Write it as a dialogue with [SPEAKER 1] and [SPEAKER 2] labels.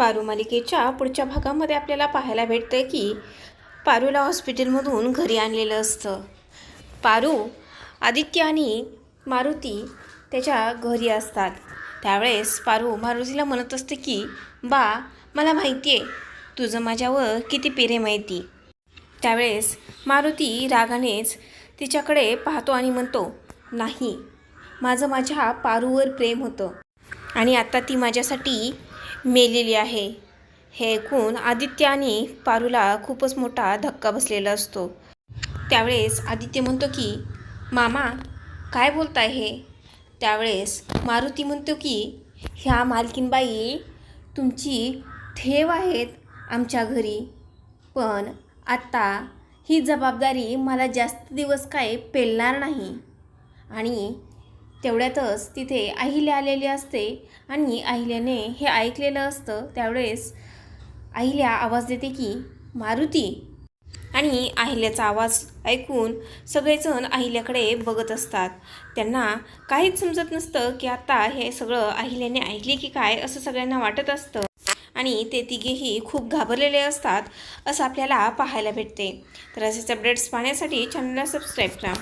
[SPEAKER 1] पारू मालिकेच्या पुढच्या भागामध्ये आपल्याला पाहायला भेटतं की पारूला हॉस्पिटलमधून घरी आणलेलं असतं. पारू आदित्य आणि मारुती त्याच्या घरी असतात. त्यावेळेस पारू मारुतीला म्हणत असते की बा मला माहिती आहे तुझं माझ्यावर किती प्रेम आहे ती. त्यावेळेस मारुती रागानेच तिच्याकडे पाहतो आणि म्हणतो नाही माझं माझ्या पारूवर प्रेम होतं आणि आता ती माझ्यासाठी मेलेली आहे. हे ऐकून आदित्य आणि पारूला खूपच मोठा धक्का बसलेला असतो. त्यावेळेस आदित्य म्हणतो की मामा काय बोलताय हे? त्यावेळेस मारुती म्हणतो की ह्या मालकीनबाई तुमची ठेव आहेत आमच्या घरी. पण आत्ता ही जबाबदारी मला जास्त दिवस काय पेलणार नाही. आणि तेवढ्यातच तिथे अहिल्या आलेली असते आणि अहिल्याने हे ऐकलेलं असतं त्यावेळेस अहिल्या आवाज देते की मारुती. आणि अहिल्याचा आवाज ऐकून सगळेजण अहिल्याकडे बघत असतात. त्यांना काहीच समजत नसतं की आता हे सगळं अहिल्याने ऐकले की काय असं सगळ्यांना वाटत असतं. आणि ते तिघेही खूप घाबरलेले असतात असं आपल्याला पाहायला भेटते. तर असेच अपडेट्स पाहण्यासाठी चॅनलला सबस्क्राईब करा.